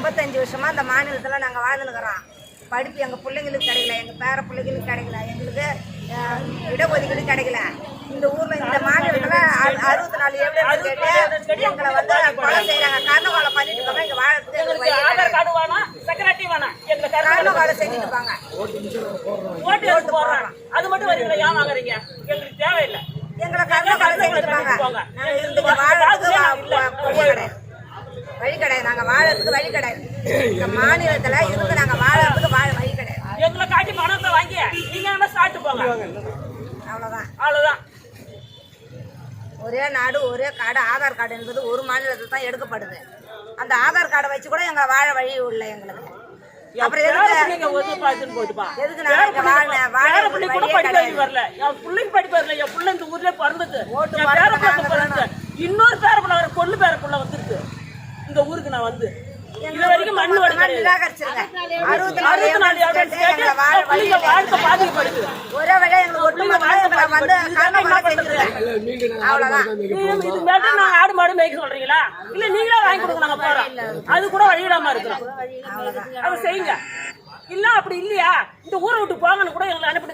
ஐம்பத்தஞ்சு வருஷமா இந்த மாநிலத்தில் நாங்கள் வாழ்ந்துருக்கிறோம் படிப்பு எங்கள் பிள்ளைங்களுக்கு கிடைக்கல எங்கள் பேர பிள்ளைங்களுக்கு கிடைக்கல எங்களுக்கு இடஒதுக்கீடு கிடைக்கல. இந்த ஊர்ல இந்த மாநிலத்தில் அறுபத்தி நாலு எவ்வளோ கேட்டு எங்களை வந்து கொலை செய்கிறாங்க கண்ணு கொலை பண்ணிட்டு இருக்காங்க இங்கே வாழறதுக்கு எங்களுக்கு ஆதார் கிடையாது. கார்டு வேணாம் செக்ரட்டரி வேணாம். எங்களுக்கு கண்ணு கருத்து கொலை செஞ்சுட்டு இருப்பாங்க ஓட்டு எடுத்து அது மட்டும் வரீங்களா ஏன் வாங்குறீங்க எங்களுக்கு தேவையில்லை. எங்களை கண்ணு கொலை செஞ்சுட்டு இருப்பாங்க நாங்கள் இருந்துட்டு வாழறதுக்கு வா- வா- வழி கிடையாது வழி கிடையாது நாங்கள் வாழறதுக்கு வழி கிடையாது. இந்த மாநிலத்தில் இருந்து நாங்கள் வாழறதுக்கு வாழ வழி கிடையாது. எங்களை காட்டி பணத்தை வாங்கி நீங்க வேணா சாப்பிட்டு போங்க. அவ்வளோதான் அவ்வளவுதான். ஒரே நாடு ஒரே கார்டு ஆதார் கார்டு என்பது ஒரு மாநிலத்தில் தான் எடுக்கப்படுது. அந்த ஆதார் கார்டை வச்சு கூட எங்க வாழ வழி இல்லை எங்களுக்கு. அப்புறம் இன்னொரு பேர பிள்ளை வர பொண்ணு பேர பிள்ளை வந்துருக்கு. நான் வந்து. இது வரைக்கும் இல்லை. வாழ்க்கை பாதிக்கப்படுது. இது மேட்டு நாங்க ஆடு மாடு மேய்க்க சொல்றீங்களா? இல்ல நீங்களே வாங்கி கொடுங்க நாங்க போறோம். அது கூட வழியிடாம இருக்கிறோம். அதை செய்யுங்க. இல்ல அப்படி இல்லையா? இந்த ஊரை விட்டு போங்கன்னு கூட எங்களை அனுப்பி